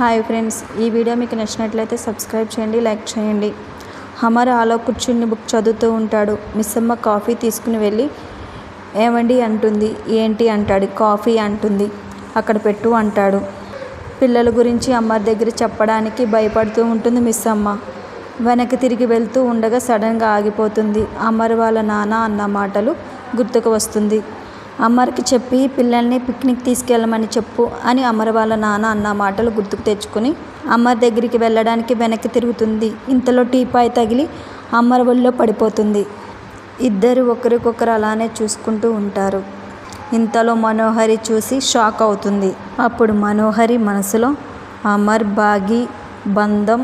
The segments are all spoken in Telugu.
హాయ్ ఫ్రెండ్స్ ఈ వీడియో మీకు నచ్చినట్లయితే సబ్స్క్రైబ్ చేయండి లైక్ చేయండి. హమర్ ఆలో కూర్చుని బుక్ చదువుతూ ఉంటాడు. మిస్సమ్మ కాఫీ తీసుకుని వెళ్ళి ఏమండి? అంటుంది. ఏంటి? అంటాడు. కాఫీ అంటుంది. అక్కడ పెట్టు అంటాడు. పిల్లల గురించి అమ్మ దగ్గర చెప్పడానికి భయపడుతూ ఉంటుంది మిస్ అమ్మ వెనక్కి తిరిగి వెళ్తూ ఉండగా సడన్గా ఆగిపోతుంది. అమర్ వాళ్ళ నాన్న అన్న మాటలు గుర్తుకు వస్తుంది. అమ్మర్కి చెప్పి పిల్లల్ని పిక్నిక్ తీసుకెళ్ళమని చెప్పు అని అమర్ వాళ్ళ నాన్న అన్న మాటలు గుర్తుకు తెచ్చుకుని అమ్మర్ దగ్గరికి వెళ్ళడానికి వెనక్కి తిరుగుతుంది. ఇంతలో టీపాయ్ తగిలి అమ్మర్ ఒళ్ళో పడిపోతుంది. ఇద్దరు ఒకరికొకరు అలానే చూసుకుంటూ ఉంటారు. ఇంతలో మనోహరి చూసి షాక్ అవుతుంది. అప్పుడు మనోహరి మనసులో అమర్ బాగి బంధం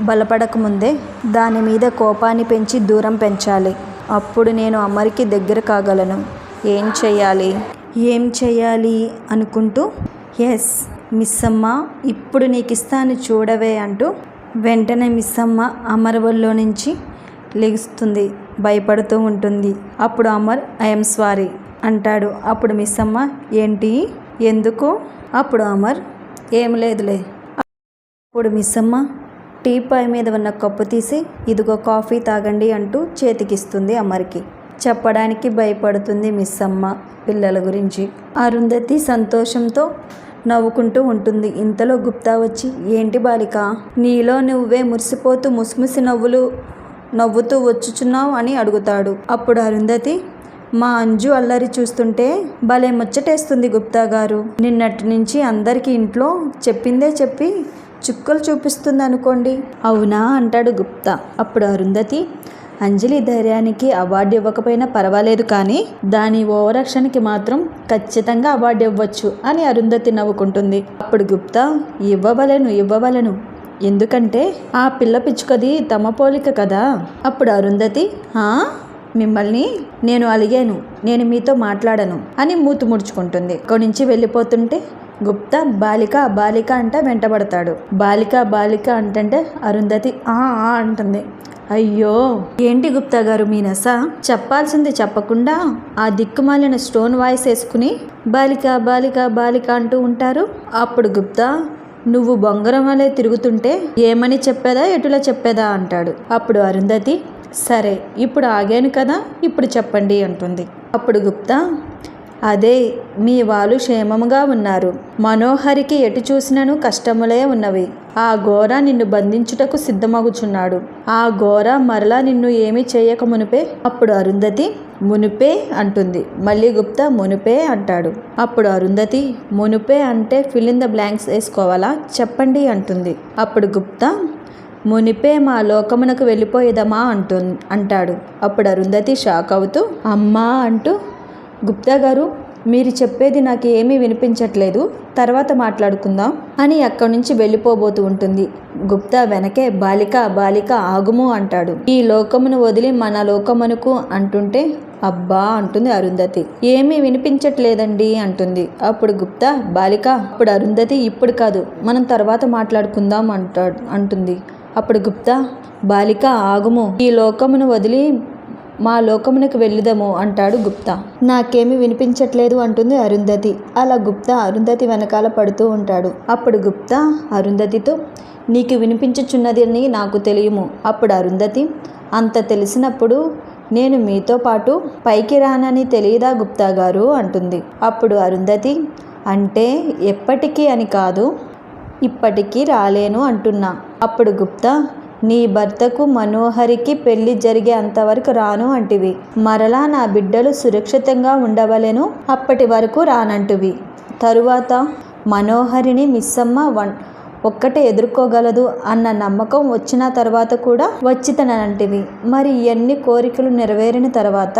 బలపడకముందే దాని మీద కోపాన్ని పెంచి దూరం పెంచాలి. అప్పుడు నేను అమర్కి దగ్గర కాగలను. ఏం చేయాలి ఏం చేయాలి అనుకుంటూ ఎస్ మిస్సమ్మ ఇప్పుడు నీకు ఇస్తాను చూడవే అంటూ వెంటనే మిస్ అమ్మ అమర్వల్లో నుంచి లెగుస్తుంది భయపడుతూ ఉంటుంది. అప్పుడు అమర్ ఐఎమ్ సారీ అంటాడు. అప్పుడు మిస్సమ్మ ఏంటి? ఎందుకు? అప్పుడు అమర్ ఏం లేదులే అప్పుడు మిస్సమ్మ టీ పాయ్ మీద ఉన్న కప్పు తీసి ఇదిగో కాఫీ తాగండి అంటూ చేతికిస్తుంది అమర్కి. చెప్పడానికి భయపడుతుంది మిస్ అమ్మ పిల్లల గురించి. అరుంధతి సంతోషంతో నవ్వుకుంటూ ఉంటుంది. ఇంతలో గుప్తా వచ్చి ఏంటి బాలిక? నీలో నువ్వే మురిసిపోతూ ముసిముసి నవ్వులు నవ్వుతూ వచ్చుచున్నావు? అని అడుగుతాడు. అప్పుడు అరుంధతి మా అంజు అల్లరి చూస్తుంటే భలే ముచ్చటేస్తుంది గుప్తా గారు. నిన్నటి నుంచి అందరికీ ఇంట్లో చెప్పిందే చెప్పి చుక్కలు చూపిస్తుంది అనుకోండి అవునా? అంటాడు గుప్తా. అప్పుడు అరుంధతి అంజలి ధైర్యానికి అవార్డు ఇవ్వకపోయినా పర్వాలేదు కానీ దాని ఓవరాక్షన్కి మాత్రం ఖచ్చితంగా అవార్డు ఇవ్వచ్చు అని అరుంధతి నవ్వుకుంటుంది. అప్పుడు గుప్తా ఇవ్వవలను ఇవ్వవలను. ఎందుకంటే ఆ పిల్ల పిచ్చుకది తమ పోలిక కదా? అప్పుడు అరుంధతి "ఆ? మిమ్మల్ని నేను అలిగాను. నేను మీతో మాట్లాడను అని మూతు ముడుచుకుంటుంది. అక్కడి నుంచి వెళ్ళిపోతుంటే గుప్తా బాలిక బాలిక అంట వెంటబడతాడు. బాలిక బాలిక అంటంటే అరుంధతి ఆ ఆ అంటుంది. అయ్యో! ఏంటి గుప్తా గారు మీ నస చెప్పాల్సింది చెప్పకుండా ఆ దిక్కుమాలిన స్టోన్ వాయిస్ వేసుకుని బాలిక బాలిక బాలిక అంటూ ఉంటారు? అప్పుడు గుప్తా నువ్వు బొంగరం వలె తిరుగుతుంటే ఏమని చెప్పేదా ఎటులా చెప్పేదా అంటాడు. అప్పుడు అరుంధతి సరే ఇప్పుడు ఆగాను కదా ఇప్పుడు చెప్పండి అంటుంది. అప్పుడు గుప్తా అదే మీ వాళ్ళు క్షేమముగా ఉన్నారు. మనోహరికి ఎటు చూసినను కష్టములే ఉన్నవి. ఆ ఘోర నిన్ను బంధించుటకు సిద్ధమగుచున్నాడు. ఆ ఘోర మరలా నిన్ను ఏమీ చేయక మునిపే? అప్పుడు అరుంధతి మునిపే అంటుంది. మళ్ళీ గుప్తా మునిపే అంటాడు. అప్పుడు అరుంధతి మునిపే అంటే ఫిల్ ఇన్ ద బ్లాంక్స్ వేసుకోవాలా? చెప్పండి అంటుంది. అప్పుడు గుప్తా మునిపే మా లోకమునకు వెళ్ళిపోయేదమా అంటు అంటాడు. అప్పుడు అరుంధతి షాక్ అవుతూ అమ్మా అంటూ గుప్తా గారు మీరు చెప్పేది నాకు ఏమీ వినిపించట్లేదు తర్వాత మాట్లాడుకుందాం అని అక్కడి నుంచి వెళ్ళిపోబోతూ ఉంటుంది. గుప్తా వెనకే బాలిక బాలిక ఆగుము అంటాడు. ఈ లోకమును వదిలి మన లోకమునకు అంటుంటే అబ్బా అంటుంది అరుంధతి. ఏమీ వినిపించట్లేదండి అంటుంది. అప్పుడు గుప్తా బాలిక అప్పుడు అరుంధతి ఇప్పుడు కాదు మనం తర్వాత మాట్లాడుకుందాం అంటాడు అంటుంది. అప్పుడు గుప్తా బాలిక ఆగుము ఈ లోకమును వదిలి మా లోకమునకు వెళ్ళుదము అంటాడు గుప్తా. నాకేమీ వినిపించట్లేదు అంటుంది అరుంధతి. అలా గుప్తా అరుంధతి వెనకాల పడుతూ ఉంటాడు. అప్పుడు గుప్తా అరుంధతితో నీకు వినిపించుచున్నది అని నాకు తెలియము. అప్పుడు అరుంధతి అంత తెలిసినప్పుడు నేను మీతో పాటు పైకి రానని తెలియదా గుప్తా గారు అంటుంది. అప్పుడు అరుంధతి అంటే ఎప్పటికీ అని కాదు ఇప్పటికీ రాలేను అంటున్నా. అప్పుడు గుప్తా నీ భర్తకు మనోహరికి పెళ్ళి జరిగే అంతవరకు రాను అంటివి. మరలా నా బిడ్డలు సురక్షితంగా ఉండవలెను అప్పటి వరకు రానంటివి. తరువాత మనోహరిని మిస్సమ్మ వన్ ఒక్కటే ఎదుర్కోగలదు అన్న నమ్మకం వచ్చిన తర్వాత కూడా వచ్చితనంటివి మరి ఎన్ని కోరికలు నెరవేరిన తర్వాత?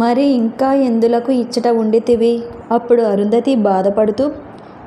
మరి ఇంకా ఎందులకు ఇచ్చట ఉండితివి? అప్పుడు అరుంధతి బాధపడుతూ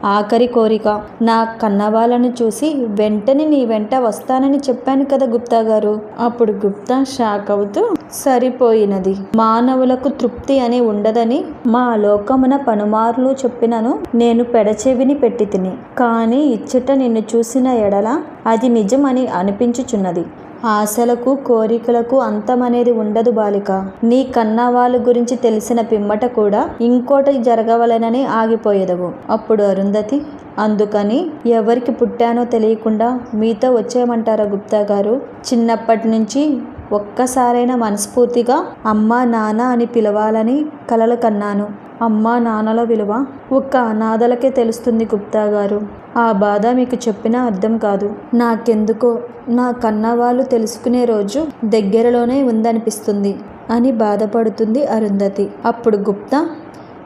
ఆఖరి కోరిక. నా కన్నవాళ్ళను చూసి వెంటనే నీ వెంట వస్తానని చెప్పాను కదా గుప్తా గారు. అప్పుడు గుప్తా షాక్ అవుతూ సరిపోయినది. మానవులకు తృప్తి అని ఉండదని మా లోకమున పనుమార్లు చెప్పినను నేను పెడచెవిని పెట్టి తిని. కానీ ఇచ్చట నిన్ను చూసిన ఎడల అది నిజమని అనిపించుచున్నది. ఆశలకు కోరికలకు అంతమనేది ఉండదు బాలిక. నీ కన్నవాళ్ళ గురించి తెలిసిన పిమ్మట కూడా ఇంకోటి జరగవలనని ఆగిపోయేదవు. అప్పుడు అరుంధతి అందుకని ఎవరికి పుట్టానో తెలియకుండా మీతో వచ్చేయమంటారా గుప్తా గారు చిన్నప్పటి నుంచి ఒక్కసారైనా మనస్ఫూర్తిగా అమ్మా నాన్న అని పిలవాలని కలలు కన్నాను. అమ్మా నాన్నల విలువ ఒక్క అనాథలకే తెలుస్తుంది గుప్తా గారు. ఆ బాధ మీకు చెప్పినా అర్థం కాదు. నాకెందుకో నా కన్నవాళ్ళు తెలుసుకునే రోజు దగ్గరలోనే ఉందనిపిస్తుంది అని బాధపడుతుంది అరుంధతి. అప్పుడు గుప్తా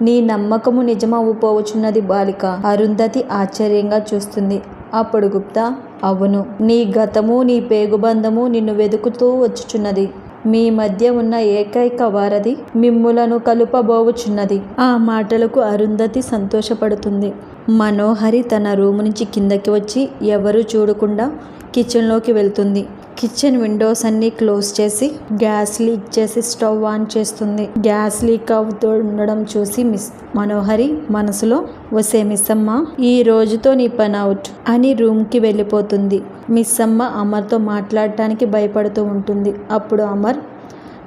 నీ నమ్మకము నిజమవ్వపోవచ్చున్నది బాలిక. అరుంధతి ఆశ్చర్యంగా చూస్తుంది. అప్పుడు గుప్తా అవును నీ గతము నీ పేగుబంధము నిన్ను వెతుకుతూ వచ్చుచున్నది. మీ మధ్య ఉన్న ఏకైక వారధి మిమ్ములను కలుపబోవుచున్నది. ఆ మాటలకు అరుంధతి సంతోషపడుతుంది. మనోహరి తన రూము నుంచి కిందకి వచ్చి ఎవరూ చూడకుండా కిచెన్లోకి వెళ్తుంది. కిచెన్ విండోస్ అన్ని క్లోజ్ చేసి గ్యాస్ లీక్ చేసి స్టవ్ ఆన్ చేస్తుంది. గ్యాస్ లీక్ అవుతూ ఉండడం చూసి మిస్ మనోహరి మనసులో వసే మిస్సమ్మ ఈ రోజుతో నీ పని అవుట్ అని రూమ్కి వెళ్ళిపోతుంది. మిస్సమ్మ అమర్తో మాట్లాడటానికి భయపడుతూ ఉంటుంది. అప్పుడు అమర్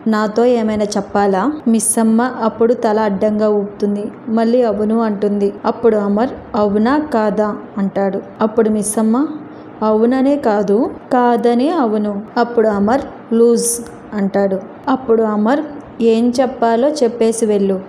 నాతో ఏమైనా చెప్పాలా? మిస్సమ్మ అప్పుడు తల అడ్డంగా ఊపుతుంది. మళ్ళీ అవును అంటుంది. అప్పుడు అమర్ అవునా కాదా? అంటాడు. అప్పుడు మిస్సమ్మ అవుననే కాదు కాదనే అవును. అప్పుడు అమర్ లూజ్ అంటాడు. అప్పుడు అమర్ ఏం చెప్పాలో చెప్పేసి వెళ్ళు.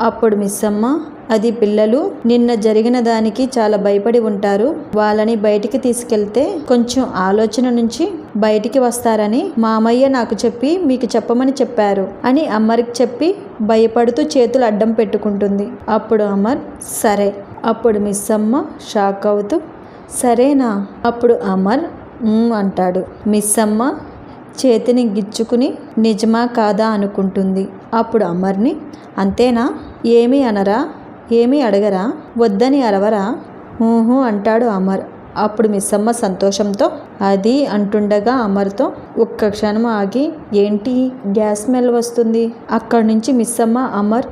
అప్పుడు మిస్సమ్మ అది పిల్లలు నిన్న జరిగిన దానికి చాలా భయపడి ఉంటారు. వాళ్ళని బయటికి తీసుకెళ్తే కొంచెం ఆలోచన నుంచి బయటికి వస్తారని మామయ్య నాకు చెప్పి మీకు చెప్పమని చెప్పారు అని అమ్మరికి చెప్పి భయపడుతూ చేతులు అడ్డం పెట్టుకుంటుంది. అప్పుడు అమర్ సరే. అప్పుడు మిస్సమ్మ షాక్ అవుతూ సరేనా? అప్పుడు అమర్ అంటాడు. మిస్ అమ్మ చేతిని గిచ్చుకుని నిజమా కాదా అనుకుంటుంది. అప్పుడు అమర్ని అంతేనా? ఏమీ అనరా? ఏమీ అడగరా? వద్దని అరవరా? ఊహు అంటాడు అమర్. అప్పుడు మిస్సమ్మ సంతోషంతో అది అంటుండగా అమర్తో ఒక్క క్షణం ఆగి ఏంటి గ్యాస్ స్మెల్ వస్తుంది? అక్కడి నుంచి మిస్సమ్మ అమర్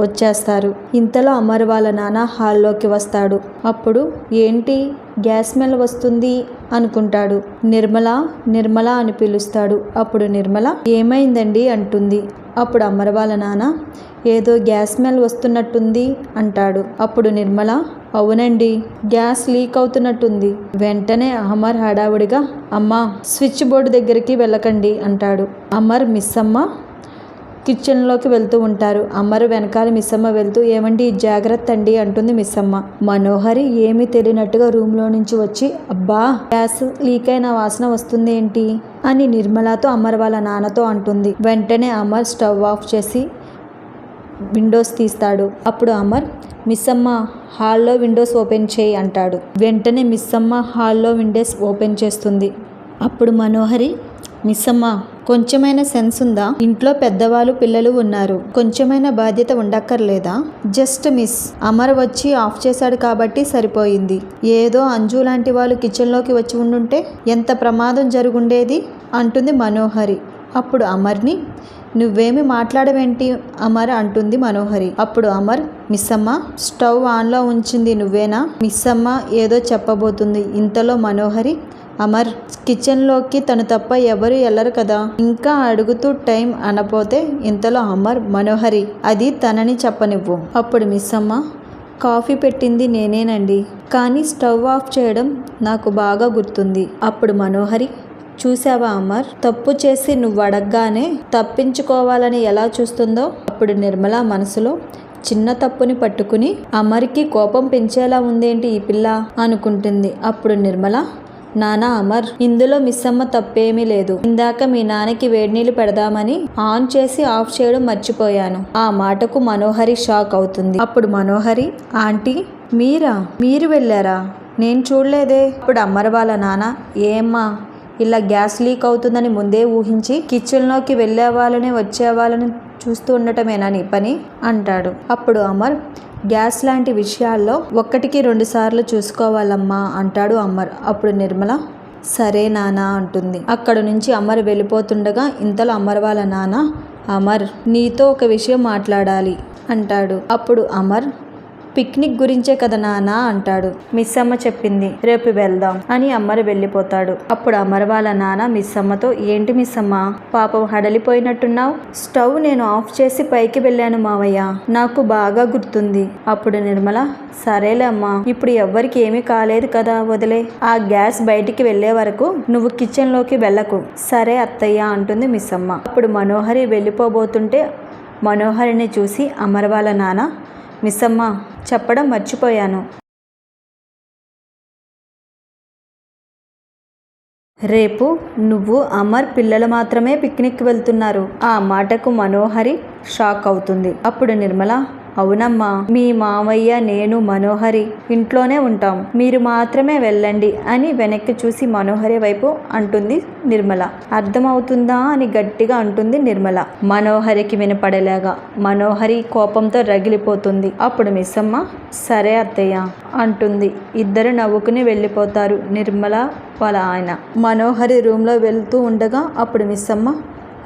వచ్చేస్తారు. ఇంతలో అమర్ వాళ్ళ నాన్న హాల్లోకి వస్తాడు. అప్పుడు ఏంటి? గ్యాస్ స్మెల్ వస్తుంది? అనుకుంటాడు. నిర్మల నిర్మల అని పిలుస్తాడు. అప్పుడు నిర్మల ఏమైందండి? అంటుంది. అప్పుడు అమర్ వాళ్ళ నాన్న ఏదో గ్యాస్ స్మెల్ వస్తున్నట్టుంది అంటాడు. అప్పుడు నిర్మల అవునండి గ్యాస్ లీక్ అవుతున్నట్టుంది. వెంటనే అమర్ హడావుడిగా అమ్మా స్విచ్ బోర్డు దగ్గరికి వెళ్ళకండి అంటాడు. అమర్ మిస్ అమ్మ కిచెన్లోకి వెళ్తూ ఉంటారు. అమ్మరు వెనకాల మిస్సమ్మ వెళ్తూ ఏమండి జాగ్రత్త అండి అంటుంది మిస్సమ్మ. మనోహరి ఏమీ తెలియనట్టుగా రూమ్లో నుంచి వచ్చి అబ్బా గ్యాస్ లీక్ అయిన వాసన వస్తుంది ఏంటి అని నిర్మలతో అమర్ వాళ్ళ నాన్నతో అంటుంది. వెంటనే అమర్ స్టవ్ ఆఫ్ చేసి విండోస్ తీస్తాడు. అప్పుడు అమర్ మిస్సమ్మ హాల్లో విండోస్ ఓపెన్ చేయి అంటాడు. వెంటనే మిస్సమ్మ హాల్లో విండోస్ ఓపెన్ చేస్తుంది. అప్పుడు మనోహరి మిస్సమ్మ కొంచెమైనా సెన్స్ ఉందా? ఇంట్లో పెద్దవాళ్ళు పిల్లలు ఉన్నారు. కొంచెమైనా బాధ్యత ఉండక్కర్లేదా? Just miss. అమర్ వచ్చి ఆఫ్ చేశాడు కాబట్టి సరిపోయింది. ఏదో అంజు లాంటి వాళ్ళు కిచెన్లోకి వచ్చి ఉండుంటే ఎంత ప్రమాదం జరుగుండేది? అంటుంది మనోహరి. అప్పుడు అమర్ని నువ్వేమి మాట్లాడవేంటి? అమర్ అంటుంది మనోహరి. అప్పుడు అమర్ మిస్సమ్మ స్టవ్ ఆన్లో ఉంచింది నువ్వేనా? మిస్సమ్మ ఏదో చెప్పబోతుంది. ఇంతలో మనోహరి అమర్ కిచెన్లోకి తను తప్ప ఎవరు వెళ్ళరు కదా? ఇంకా అడుగుతూ టైం అనపోతే ఇంతలో అమర్ మనోహరి అది తనని చెప్పనివ్వు. అప్పుడు మిస్ అమ్మ కాఫీ పెట్టింది నేనేనండి. కానీ స్టవ్ ఆఫ్ చేయడం నాకు బాగా గుర్తుంది. అప్పుడు మనోహరి చూసావా అమర్? తప్పు చేసి నువ్వు అడగగానే తప్పించుకోవాలని ఎలా చూస్తుందో? అప్పుడు నిర్మల మనసులో చిన్న తప్పుని పట్టుకుని అమర్కి కోపం పెంచేలా ఉందేంటి ఈ పిల్ల? అనుకుంటుంది. అప్పుడు నిర్మల నానా అమర్ ఇందులో మిస్సమ్మ తప్పేమీ లేదు. ఇందాక మీ నాన్నకి వేడినీళ్ళు పెడదామని ఆన్ చేసి ఆఫ్ చేయడం మర్చిపోయాను. ఆ మాటకు మనోహరి షాక్ అవుతుంది. అప్పుడు మనోహరి ఆంటీ మీరా? మీరు వెళ్ళారా? నేను చూడలేదే. ఇప్పుడు అమ్మర్ వాళ్ళ నాన్న ఏమ్మా? ఇలా గ్యాస్ లీక్ అవుతుందని ముందే ఊహించి కిచెన్లోకి వెళ్ళే వాళ్ళని వచ్చే వాళ్ళని చూస్తూ ఉండటమేనా నీ పని? అంటాడు. అప్పుడు అమర్ గ్యాస్ లాంటి విషయాల్లో ఒక్కటికి రెండు సార్లు చూసుకోవాలమ్మా అంటాడు అమర్. అప్పుడు నిర్మల సరే నానా అంటుంది. అక్కడ నుంచి అమర్ వెళ్ళిపోతుండగా ఇంతలో అమర్ వాళ్ళ నాన్న అమర్ నీతో ఒక విషయం మాట్లాడాలి అంటాడు. అప్పుడు అమర్ పిక్నిక్ గురించే కదా నానా అంటాడు. మిస్ అమ్మ చెప్పింది. రేపు వెళ్దాం అని అమ్మరు వెళ్ళిపోతాడు. అప్పుడు అమర వాళ్ళ నాన్న మిస్ అమ్మతో ఏంటి మిస్ అమ్మ పాపం హడలిపోయినట్టున్నావు? స్టవ్ నేను ఆఫ్ చేసి పైకి వెళ్ళాను మావయ్య. నాకు బాగా గుర్తుంది. అప్పుడు నిర్మల సరేలే అమ్మా ఇప్పుడు ఎవ్వరికి ఏమీ కాలేదు కదా వదిలే. ఆ గ్యాస్ బయటికి వెళ్ళే వరకు నువ్వు కిచెన్లోకి వెళ్ళకు. సరే అత్తయ్య అంటుంది మిస్ అమ్మ అప్పుడు మనోహరి వెళ్ళిపోబోతుంటే మనోహరిని చూసి అమర్ వాళ్ళ నాన్న మిస్సమ్మా చెప్పడం మర్చిపోయాను. రేపు నువ్వు అమర్ పిల్లలు మాత్రమే పిక్నిక్ వెళ్తున్నారు. ఆ మాటకు మనోహరి షాక్ అవుతుంది. అప్పుడు నిర్మల అవునమ్మా మీ మామయ్య నేను మనోహరి ఇంట్లోనే ఉంటాం. మీరు మాత్రమే వెళ్ళండి అని వెనక్కి చూసి మనోహరి వైపు అంటుంది నిర్మల. అర్థమవుతుందా అని గట్టిగా అంటుంది నిర్మల. మనోహరికి వినపడేలాగా మనోహరి కోపంతో రగిలిపోతుంది. అప్పుడు మిస్సమ్మ సరే అత్తయ్య అంటుంది. ఇద్దరు నవ్వుకుని వెళ్ళిపోతారు నిర్మల వాళ్ళ ఆయన. మనోహరి రూమ్లో వెళ్తూ ఉండగా అప్పుడు మిస్సమ్మ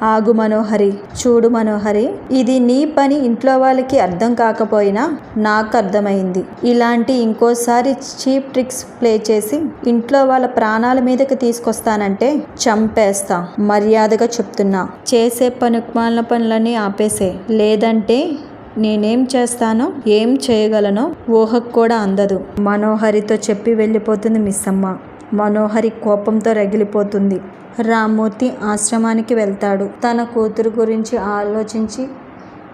ఆగు మనోహరి చూడు మనోహరి ఇది నీ పని ఇంట్లో వాళ్ళకి అర్థం కాకపోయినా నాకు అర్థమైంది. ఇలాంటి ఇంకోసారి చీప్ ట్రిక్స్ ప్లే చేసి ఇంట్లో వాళ్ళ ప్రాణాల మీదకి తీసుకొస్తానంటే చంపేస్తా మర్యాదగా చెప్తున్నా. చేసే పనికిమాలిన పనులన్నీ ఆపేసే. లేదంటే నేనేం చేస్తానో ఏం చేయగలనో ఊహకు కూడా అందదు. మనోహరితో చెప్పి వెళ్ళిపోతుంది మిస్ అమ్మ మనోహరి కోపంతో రగిలిపోతుంది. రామ్మూర్తి ఆశ్రమానికి వెళ్తాడు. తన కూతురు గురించి ఆలోచించి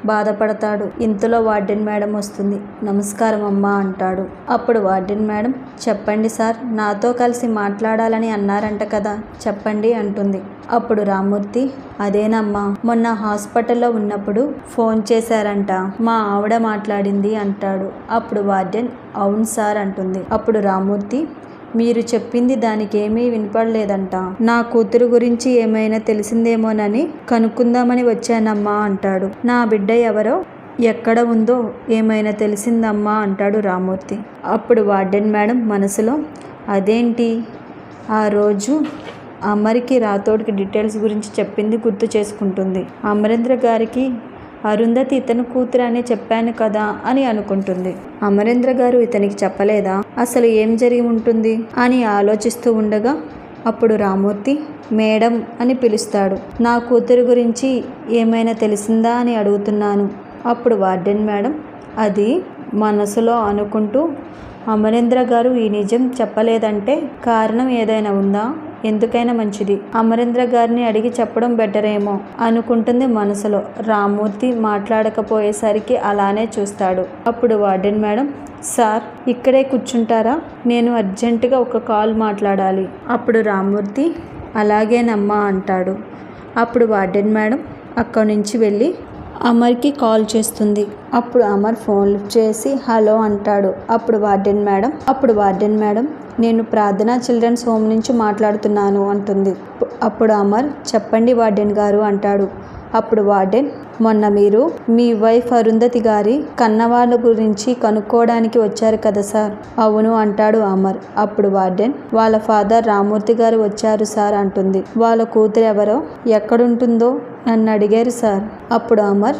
బాధపడతాడు. ఇంతలో వార్డెన్ మేడం వస్తుంది. నమస్కారం అమ్మా అంటాడు. అప్పుడు వార్డెన్ మేడం చెప్పండి సార్ నాతో కలిసి మాట్లాడాలని అన్నారంట కదా చెప్పండి అంటుంది. అప్పుడు రామ్మూర్తి అదేనమ్మా మొన్న హాస్పిటల్లో ఉన్నప్పుడు ఫోన్ చేశారంట మా ఆవిడ మాట్లాడింది అంటాడు. అప్పుడు వార్డెన్ అవును సార్ అంటుంది. అప్పుడు రామ్మూర్తి మీరు చెప్పింది దానికి ఏమీ వినపడలేదంట. నా కూతురు గురించి ఏమైనా తెలిసిందేమోనని కనుక్కుందామని వచ్చానమ్మా అంటాడు. నా బిడ్డ ఎవరో? ఎక్కడ ఉందో ఏమైనా తెలిసిందమ్మా అంటాడు రామూర్తి. అప్పుడు వార్డెన్ మేడం మనసులో అదేంటి? ఆ రోజు అమరికి రాథోడ్కి డీటెయిల్స్ గురించి చెప్పింది గుర్తు చేసుకుంటుంది. అమరేంద్ర గారికి అరుంధతి ఇతను కూతురు అని చెప్పాను కదా అని అనుకుంటుంది. అమరేంద్ర గారు ఇతనికి చెప్పలేదా? అసలు ఏం జరిగి ఉంటుంది? అని ఆలోచిస్తూ ఉండగా అప్పుడు రామూర్తి మేడం అని పిలుస్తాడు. నా కూతురు గురించి ఏమైనా తెలిసిందా అని అడుగుతున్నాను. అప్పుడు వార్డెన్ మేడం అది మనసులో అనుకుంటూ అమరేంద్ర గారు ఈ నిజం చెప్పలేదంటే కారణం ఏదైనా ఉందా? ఎందుకైనా మంచిది. అమరేంద్ర గారిని అడిగి చెప్పడం బెటర్ ఏమో అనుకుంటుంది మనసులో. రామ్మూర్తి మాట్లాడకపోయేసరికి అలానే చూస్తాడు. అప్పుడు వార్డెన్ మేడం సార్ ఇక్కడే కూర్చుంటారా? నేను అర్జెంటుగా ఒక కాల్ మాట్లాడాలి. అప్పుడు రామ్మూర్తి అలాగేనమ్మా అంటాడు. అప్పుడు వార్డెన్ మేడం అక్కడి నుంచి వెళ్ళి అమర్కి కాల్ చేస్తుంది. అప్పుడు అమర్ ఫోన్ చేసి హలో అంటాడు. అప్పుడు వార్డెన్ మేడం అప్పుడు వార్డెన్ మేడం నేను ప్రార్థన చిల్డ్రన్స్ హోమ్ నుంచి మాట్లాడుతున్నాను అంటుంది. అప్పుడు అమర్ చెప్పండి వార్డెన్ గారు అంటాడు. అప్పుడు వార్డెన్ మొన్న మీరు మీ వైఫ్ అరుంధతి గారి కన్నవాళ్ళ గురించి కనుక్కోవడానికి వచ్చారు కదా సార్? అవును అంటాడు అమర్. అప్పుడు వార్డెన్ వాళ్ళ ఫాదర్ రామూర్తి గారు వచ్చారు సార్ అంటుంది. వాళ్ళ కూతురు ఎవరో? ఎక్కడుంటుందో? నన్ను అడిగారు సార్. అప్పుడు అమర్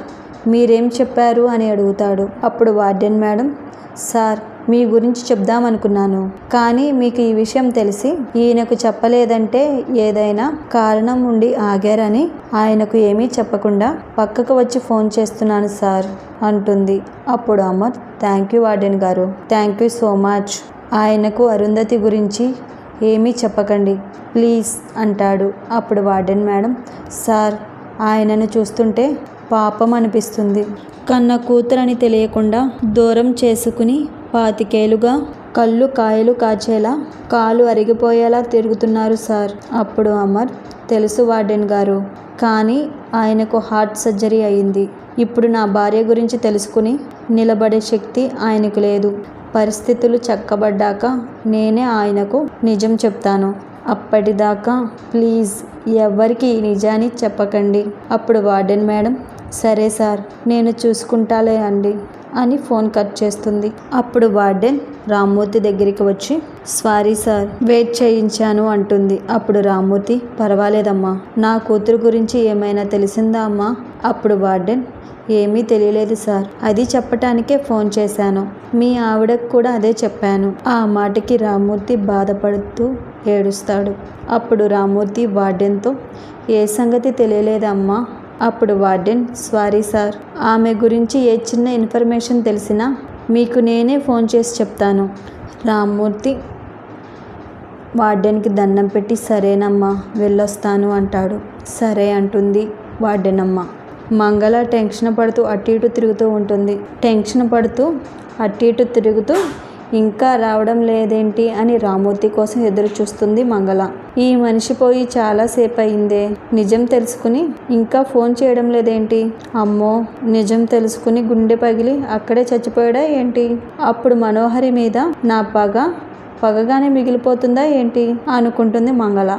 మీరేం చెప్పారు? అని అడుగుతాడు. అప్పుడు వార్డెన్ మేడం సార్ మీ గురించి చెప్దామనుకున్నాను. కానీ మీకు ఈ విషయం తెలిసి ఈయనకు చెప్పలేదంటే ఏదైనా కారణం ఉండి ఆగారని ఆయనకు ఏమీ చెప్పకుండా పక్కకు వచ్చి ఫోన్ చేస్తున్నాను సార్ అంటుంది. అప్పుడు అమర్ థ్యాంక్ యూ వార్డెన్ గారు థ్యాంక్ యూ సో మచ్. ఆయనకు అరుంధతి గురించి ఏమీ చెప్పకండి ప్లీజ్ అంటాడు. అప్పుడు వార్డెన్ మేడం సార్ ఆయనను చూస్తుంటే పాపం అనిపిస్తుంది. కన్న కూతురని తెలియకుండా దూరం చేసుకుని పాతికేలుగా కళ్ళు కాయలు కాచేలా కాలు అరిగిపోయేలా తిరుగుతున్నారు సార్. అప్పుడు అమర్ తెలుసు వార్డెన్ గారు. కానీ ఆయనకు హార్ట్ సర్జరీ అయింది. ఇప్పుడు నా భార్య గురించి తెలుసుకుని నిలబడే శక్తి ఆయనకు లేదు. పరిస్థితులు చక్కబడ్డాక నేనే ఆయనకు నిజం చెప్తాను. అప్పటిదాకా ప్లీజ్ ఎవ్వరికి ఈ నిజాన్ని చెప్పకండి. అప్పుడు వార్డెన్ మేడం సరే సార్ నేను చూసుకుంటాలే అండి అని ఫోన్ కట్ చేస్తుంది. అప్పుడు వార్డెన్ రామ్మూర్తి దగ్గరికి వచ్చి సారీ సార్ వెయిట్ చేయించాను అంటుంది. అప్పుడు రామ్మూర్తి పర్వాలేదమ్మా నా కూతురు గురించి ఏమైనా తెలిసిందా అమ్మా? అప్పుడు వార్డెన్ ఏమీ తెలియలేదు సార్ అది చెప్పటానికే ఫోన్ చేశాను. మీ ఆవిడకు కూడా అదే చెప్పాను. ఆ మాటకి రామ్మూర్తి బాధపడుతూ ఏడుస్తాడు. అప్పుడు రామ్మూర్తి వార్డెన్తో ఏ సంగతి తెలియలేదమ్మా అప్పుడు వార్డెన్ సారీ సార్ ఆమె గురించి ఏ చిన్న ఇన్ఫర్మేషన్ తెలిసినా మీకు నేనే ఫోన్ చేసి చెప్తాను. రామ్మూర్తి వార్డెన్కి దండం పెట్టి సరేనమ్మా వెళ్ళొస్తాను అంటాడు. సరే అంటుంది వార్డెనమ్మ. మంగళ టెన్షన్ పడుతూ అటు ఇటు తిరుగుతూ ఉంటుంది. టెన్షన్ పడుతూ అటు ఇటు తిరుగుతూ ఇంకా రావడం లేదేంటి అని రామూర్తి కోసం ఎదురు చూస్తుంది మంగళ. ఈ మనిషి పోయి చాలాసేపు అయిందే నిజం తెలుసుకుని ఇంకా ఫోన్ చేయడం లేదేంటి? అమ్మో నిజం తెలుసుకుని గుండె పగిలి అక్కడే చచ్చిపోయాడా ఏంటి? అప్పుడు మనోహరి మీద నా పగ పగగానే మిగిలిపోతుందా ఏంటి? అనుకుంటుంది మంగళ.